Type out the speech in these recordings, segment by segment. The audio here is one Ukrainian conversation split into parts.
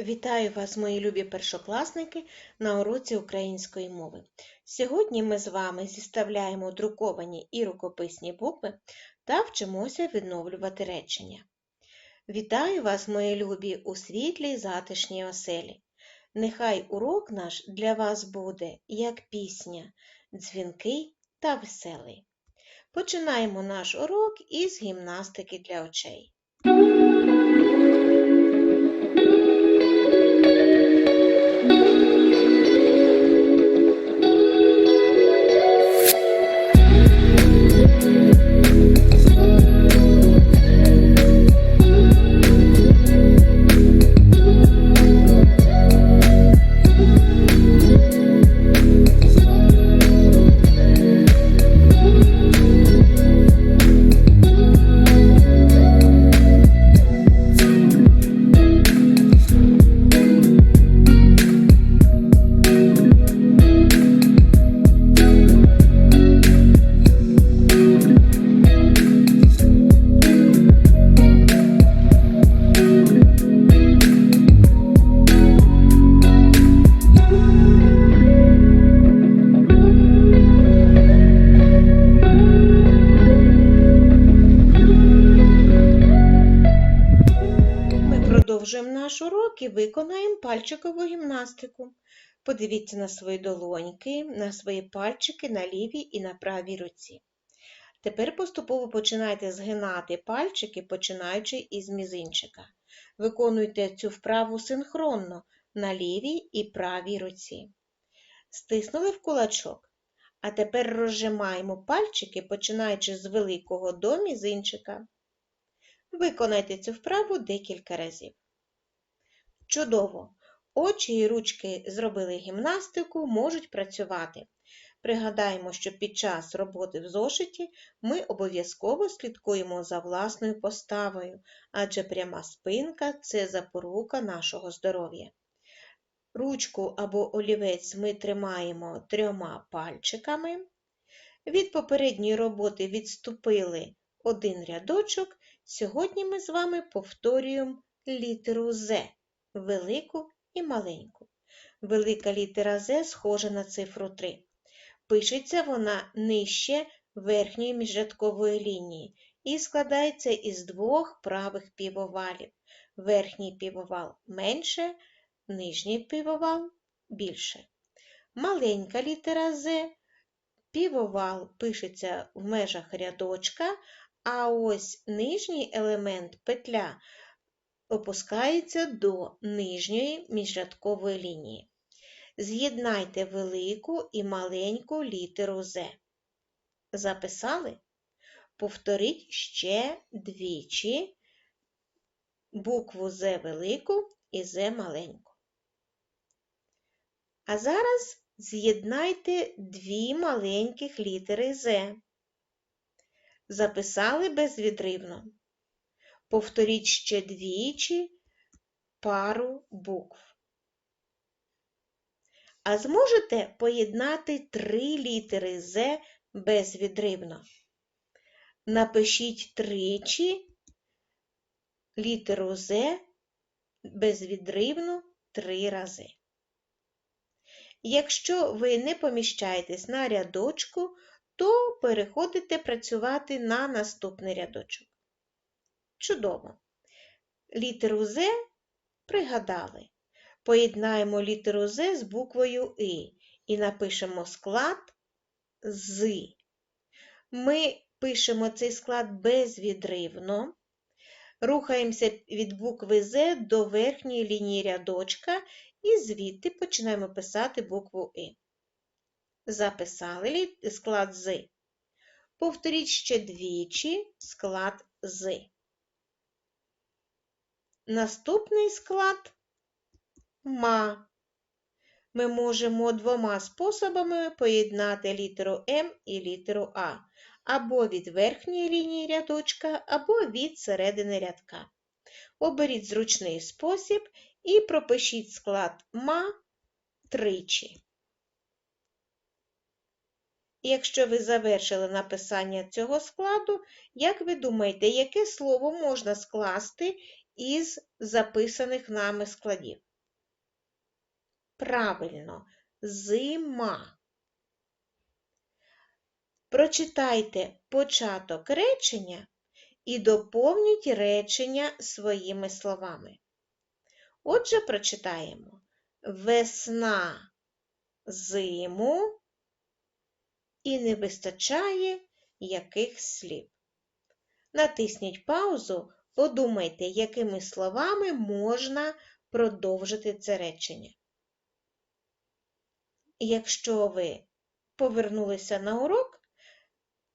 Вітаю вас, мої любі першокласники, на уроці української мови. Сьогодні ми з вами зіставляємо друковані і рукописні букви та вчимося відновлювати речення. Вітаю вас, мої любі, у світлій затишній оселі. Нехай урок наш для вас буде, як пісня, дзвінкий та веселий. Починаємо наш урок із гімнастики для очей. Наш урок і виконаємо пальчикову гімнастику. Подивіться на свої долоньки, на свої пальчики на лівій і на правій руці. Тепер поступово починайте згинати пальчики, починаючи із мізинчика. Виконуйте цю вправу синхронно на лівій і правій руці. Стиснули в кулачок. А тепер розжимаємо пальчики, починаючи з великого до мізинчика. Виконайте цю вправу декілька разів. Чудово! Очі і ручки зробили гімнастику, можуть працювати. Пригадаємо, що під час роботи в зошиті ми обов'язково слідкуємо за власною поставою, адже пряма спинка це запорука нашого здоров'я. Ручку або олівець ми тримаємо трьома пальчиками. Від попередньої роботи відступили один рядочок. Сьогодні ми з вами повторюємо літеру З, велику і маленьку. Велика літера З схожа на цифру 3. Пишеться вона нижче верхньої міжрядкової лінії і складається із двох правих півовалів. Верхній півовал менше, нижній півовал більше. Маленька літера З, півовал пишеться в межах рядочка, а ось нижній елемент петля опускається до нижньої міжрядкової лінії. З'єднайте велику і маленьку літеру З. Записали? Повторіть ще двічі букву З велику і З маленьку. А зараз з'єднайте дві маленьких літери З. Записали безвідривно. Повторіть ще двічі пару букв. А зможете поєднати три літери З безвідривно. Напишіть тричі літеру З безвідривно три рази. Якщо ви не поміщаєтесь на рядочку, то переходите працювати на наступний рядочок. Чудово! Літеру З пригадали. Поєднаємо літеру З з буквою И і напишемо склад з. Ми пишемо цей склад безвідривно. Рухаємося від букви З до верхньої лінії рядочка і звідти починаємо писати букву И. Записали склад з. Повторіть ще двічі склад з. Наступний склад ма. Ми можемо двома способами поєднати літеру М і літеру А, або від верхньої лінії рядочка, або від середини рядка. Оберіть зручний спосіб і пропишіть склад ма тричі. Якщо ви завершили написання цього складу, як ви думаєте, яке слово можна скласти із записаних нами складів? Правильно, зима. Прочитайте початок речення і доповніть речення своїми словами. Отже, прочитаємо весна зиму і не вистачає яких слів. Натисніть паузу, подумайте, якими словами можна продовжити це речення. Якщо ви повернулися на урок,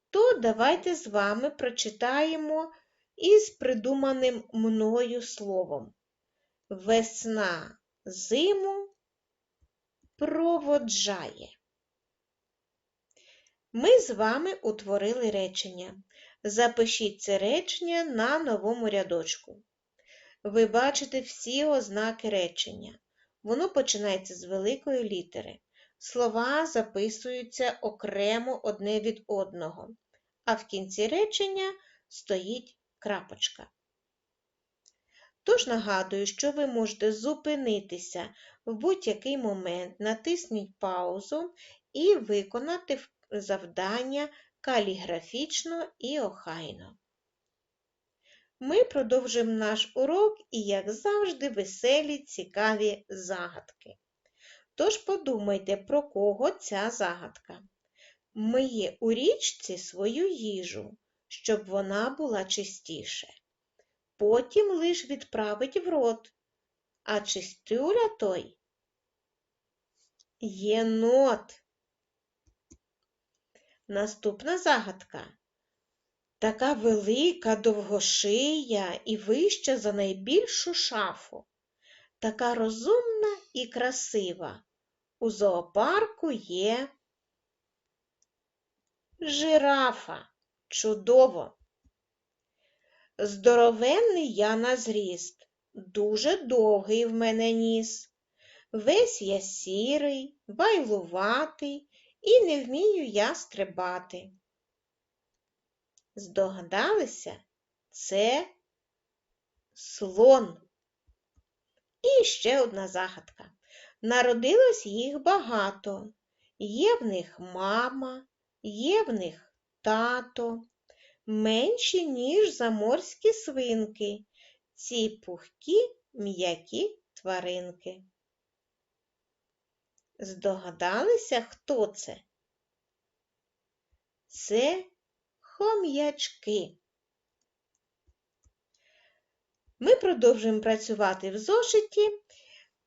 то давайте з вами прочитаємо із придуманим мною словом. Весна зиму проводжає. Ми з вами утворили речення. Запишіть це речення на новому рядочку. Ви бачите всі ознаки речення. Воно починається з великої літери. Слова записуються окремо одне від одного, а в кінці речення стоїть крапочка. Тож нагадую, що ви можете зупинитися в будь-який момент, натисніть паузу і виконати завдання каліграфічно і охайно. Ми продовжуємо наш урок і, як завжди, веселі, цікаві загадки. Тож подумайте, про кого ця загадка. Миє у річці свою їжу, щоб вона була чистіше. Потім лиш відправить в рот, а чистюля той єнот. Наступна загадка. Така велика довгошия і вища за найбільшу шафу, така розумна і красива. У зоопарку є жирафа. Чудово. Здоровенний я на зріст, дуже довгий в мене ніс. Весь я сірий, байлуватий, і не вмію я стрибати. Здогадалися, це слон. І ще одна загадка. Народилось їх багато. Є в них мама, є в них тато, менші, ніж заморські свинки, ці пухкі м'які тваринки. Здогадалися, хто це? Це хом'ячки. Ми продовжуємо працювати в зошиті.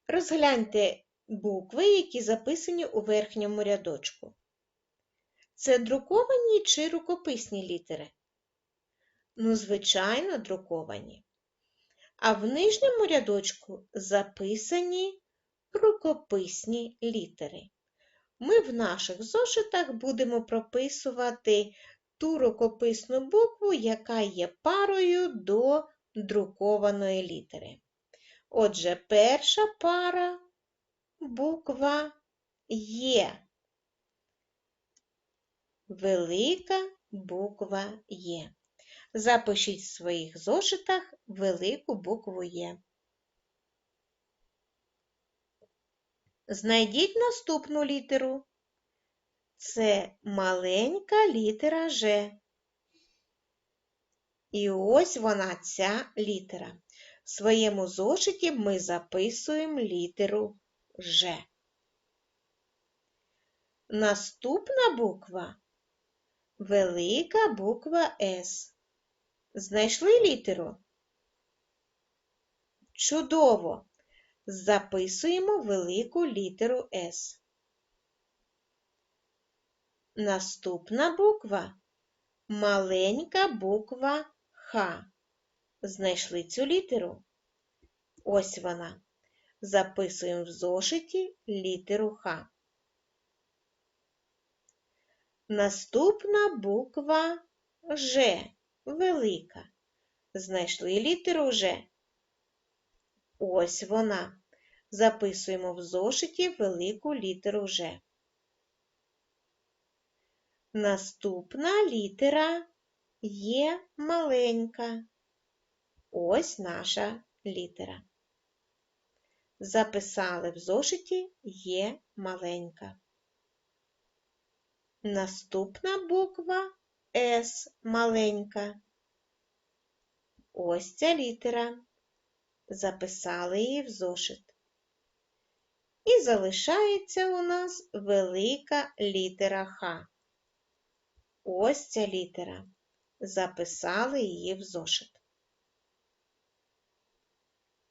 Розгляньте букви, які записані у верхньому рядочку. Це друковані чи рукописні літери? Ну, звичайно, друковані. А в нижньому рядочку записані рукописні літери. Ми в наших зошитах будемо прописувати ту рукописну букву, яка є парою до друкованої літери. Отже, перша пара буква Є. Велика буква Є. Запишіть в своїх зошитах велику букву Є. Знайдіть наступну літеру. Це маленька літера Ж. І ось вона ця літера. В своєму зошиті ми записуємо літеру Ж. Наступна буква велика буква С. Знайшли літеру? Чудово! Записуємо велику літеру С. Наступна буква маленька буква Х. Знайшли цю літеру? Ось вона. Записуємо в зошиті літеру Х. Наступна буква Ж велика. Знайшли літеру Ж. Ось вона. Записуємо в зошиті велику літеру Ж. Наступна літера є маленька. Ось наша літера. записали в зошиті є маленька. Наступна буква С маленька. Ось ця літера. Записали її в зошит. І залишається у нас велика літера Х. Ось ця літера. Записали її в зошит.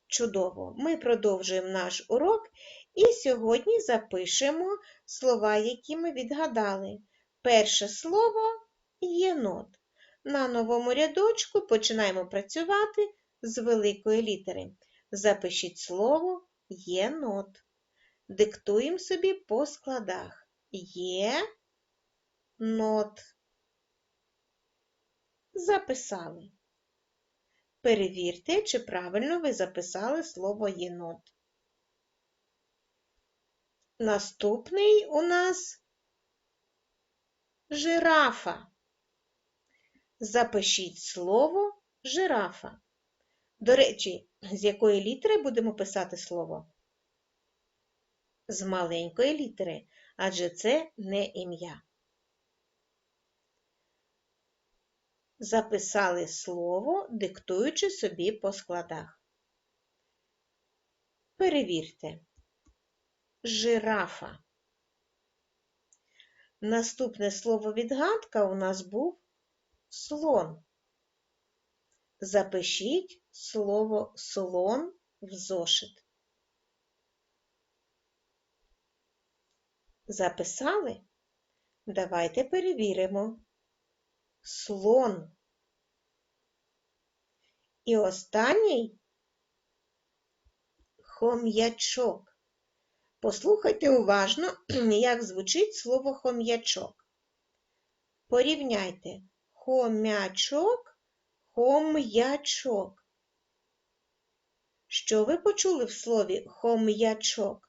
Чудово! Ми продовжуємо наш урок і сьогодні запишемо слова, які ми відгадали. Перше слово єнот. На новому рядочку починаємо працювати з великої літери. Запишіть слово єнот. Диктуємо собі по складах. Є нот. Записали. Перевірте, чи правильно ви записали слово єнот. Наступний у нас жирафа. Запишіть слово жирафа. До речі, з якої літери будемо писати слово? З маленької літери, адже це не ім'я. Записали слово, диктуючи собі по складах. Перевірте. Жирафа. Наступне слово відгадка у нас був слон. Запишіть слово слон в зошит. Записали? Давайте перевіримо. Слон. І останній хом'ячок. Послухайте уважно, як звучить слово хом'ячок. Порівняйте хомячок, хом'ячок. Що ви почули в слові хом'ячок?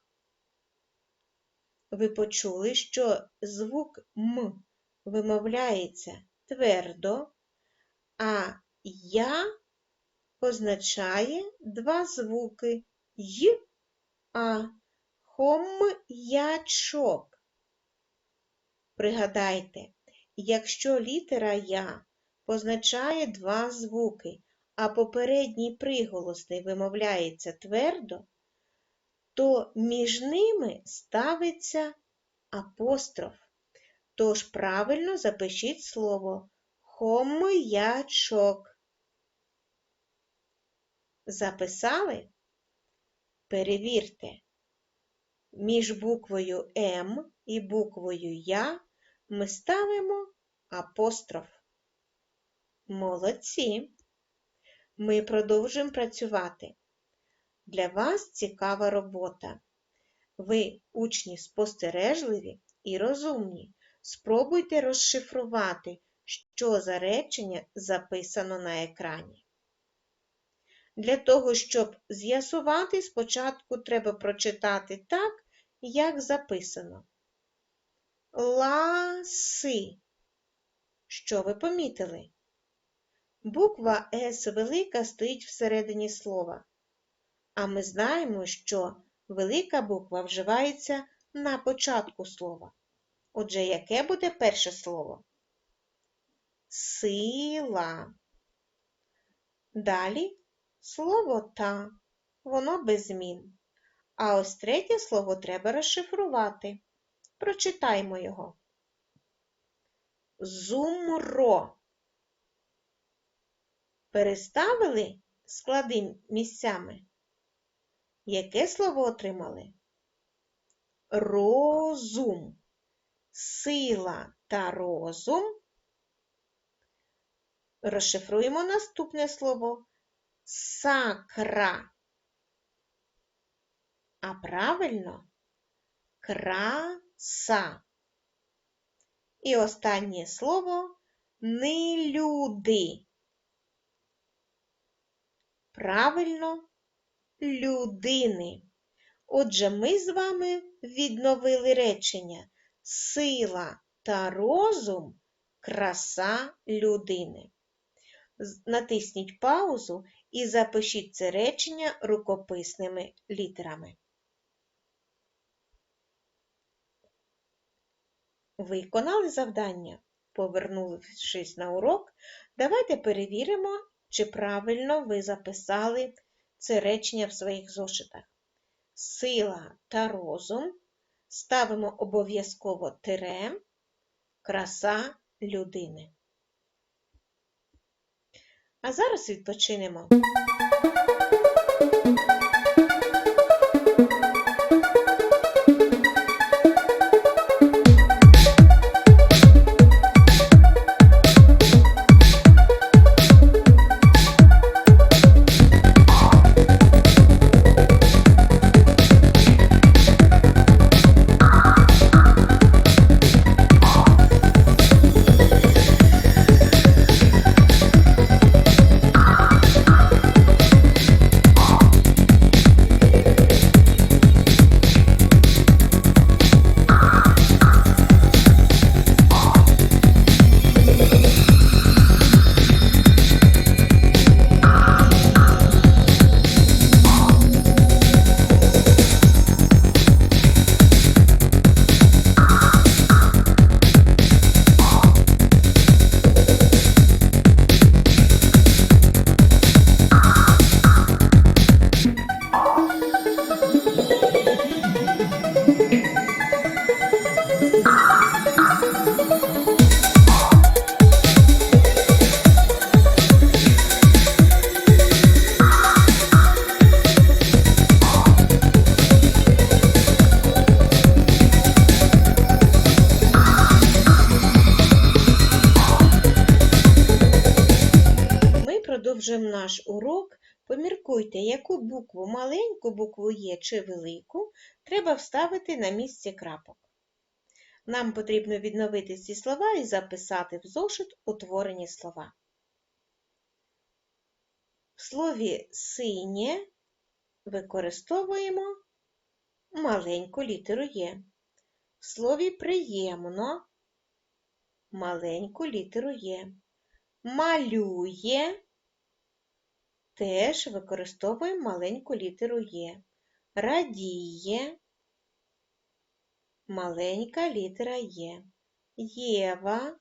Ви почули, що звук М вимовляється твердо, а я позначає два звуки й, а хом'ячок. Пригадайте, якщо літера Я позначає два звуки, а попередній приголосний вимовляється твердо, то між ними ставиться апостроф. Тож правильно запишіть слово хом'ячок. Записали? Перевірте. Між буквою М і буквою Я ми ставимо апостроф. Молодці! Ми продовжуємо працювати. Для вас цікава робота. Ви учні спостережливі і розумні. Спробуйте розшифрувати, що за речення записано на екрані. Для того, щоб з'ясувати, спочатку треба прочитати так, як записано. Ласи. Що ви помітили? Буква С велика стоїть всередині слова. А ми знаємо, що велика буква вживається на початку слова. Отже, яке буде перше слово? Сила. Далі слово та, воно без змін. А ось третє слово треба розшифрувати. Прочитаймо його. Зумро. Переставили склади місцями. Яке слово отримали? Розум. Сила та розум. Розшифруємо наступне слово сакра. А правильно краса. І останнє слово нелюди. Правильно, людини. Отже, ми з вами відновили речення сила та розум краса людини. Натисніть паузу і запишіть це речення рукописними літерами. Виконали завдання? Повернувшись на урок, давайте перевіримо, чи правильно ви записали це речення в своїх зошитах. Сила та розум ставимо обов'язково тире, краса людини. А зараз відпочинемо. Урок. Поміркуйте, яку букву маленьку букву Є чи велику треба вставити на місце крапок. Нам потрібно відновити ці слова і записати в зошит утворені слова. В слові синє використовуємо маленьку літеру Є. В слові приємно маленьку літеру Є малює, теж використовуємо маленьку літеру Є. Радіє, маленька літера Є. Єва.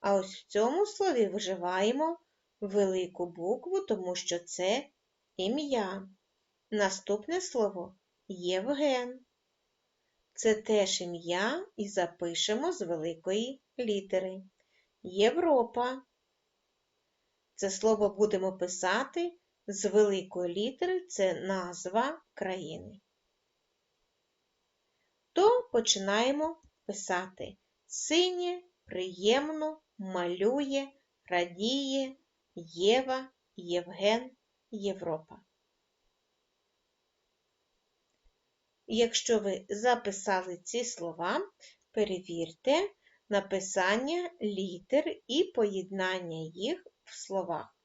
А ось в цьому слові вживаємо велику букву, тому що це ім'я. Наступне слово Євген. Це теж ім'я і запишемо з великої літери. Європа. Це слово будемо писати з великої літери, це назва країни. То починаємо писати синє, приємно, малює, радіє, Єва, Євген, Європа. Якщо ви записали ці слова, перевірте, написання літер і поєднання їх в словах.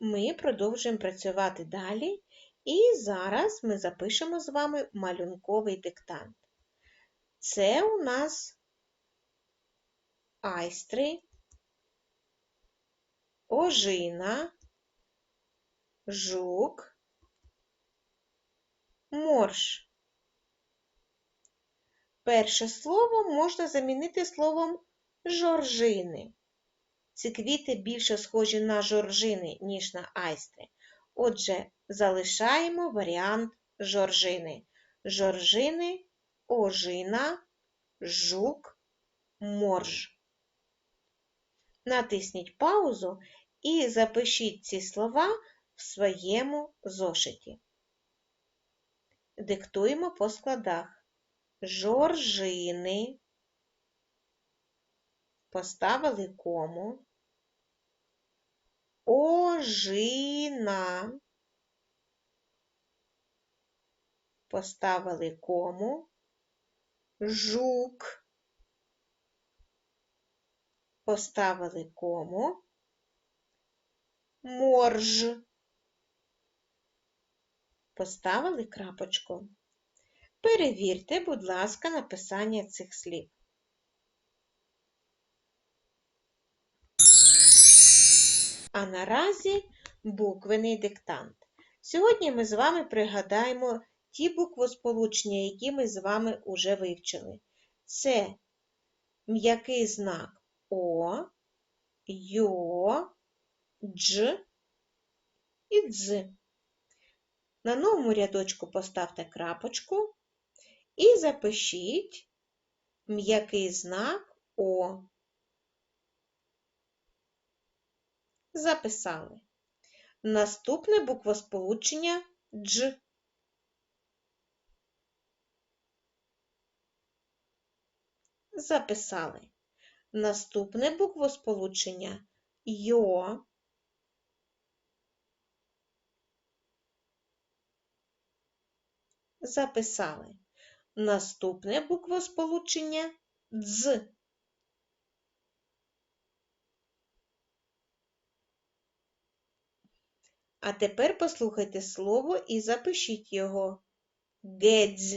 Ми продовжуємо працювати далі, і зараз ми запишемо з вами малюнковий диктант. Це у нас айстри, ожина, жук, морж. Перше слово можна замінити словом жоржини. Ці квіти більше схожі на жоржини, ніж на айстри. Отже, залишаємо варіант жоржини. Жоржини, ожина, жук, морж. Натисніть паузу і запишіть ці слова в своєму зошиті. Диктуємо по складах жоржини, поставили кому, ожина, поставили кому, жук, поставили кому, морж, поставили крапочку. Перевірте, будь ласка, написання цих слів. А наразі буквений диктант. Сьогодні ми з вами пригадаємо ті буквосполучення, які ми з вами уже вивчили. Це м'який знак О, Йо, Дж і Дз. На новому рядочку поставте крапочку і запишіть м'який знак О. Записали. Наступне буквосполучення Дж. Записали. Наступне буквосполучення Йо. Записали. Наступне буквосполучення Дз. А тепер послухайте слово і запишіть його. Гедзь.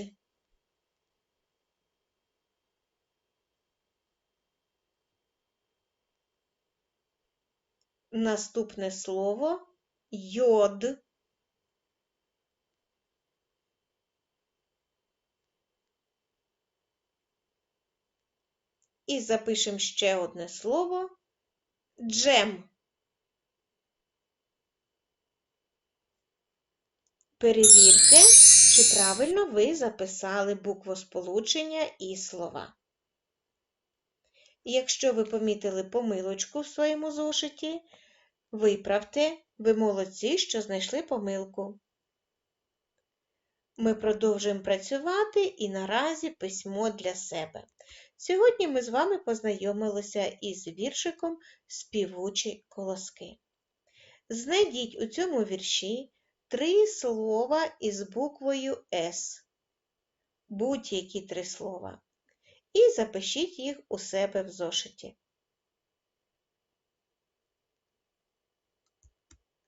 Наступне слово йод. І запишемо ще одне слово джем. Перевірте, чи правильно ви записали буквосполучення і слова. Якщо ви помітили помилочку в своєму зошиті, виправте, ви молодці, що знайшли помилку. Ми продовжуємо працювати і наразі письмо для себе. Сьогодні ми з вами познайомилися із віршиком Співучі колоски. Знайдіть у цьому вірші три слова із буквою С. Будь-які три слова. І запишіть їх у себе в зошиті.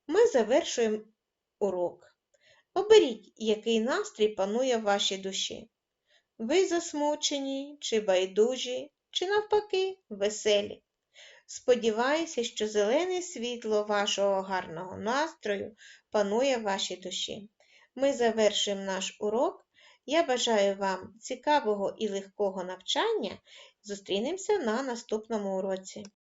Ми завершуємо урок. Оберіть, який настрій панує в вашій душі. Ви засмучені, чи байдужі, чи навпаки веселі. Сподіваюся, що зелене світло вашого гарного настрою панує в вашій душі. Ми завершуємо наш урок. Я бажаю вам цікавого і легкого навчання. Зустрінемося на наступному уроці.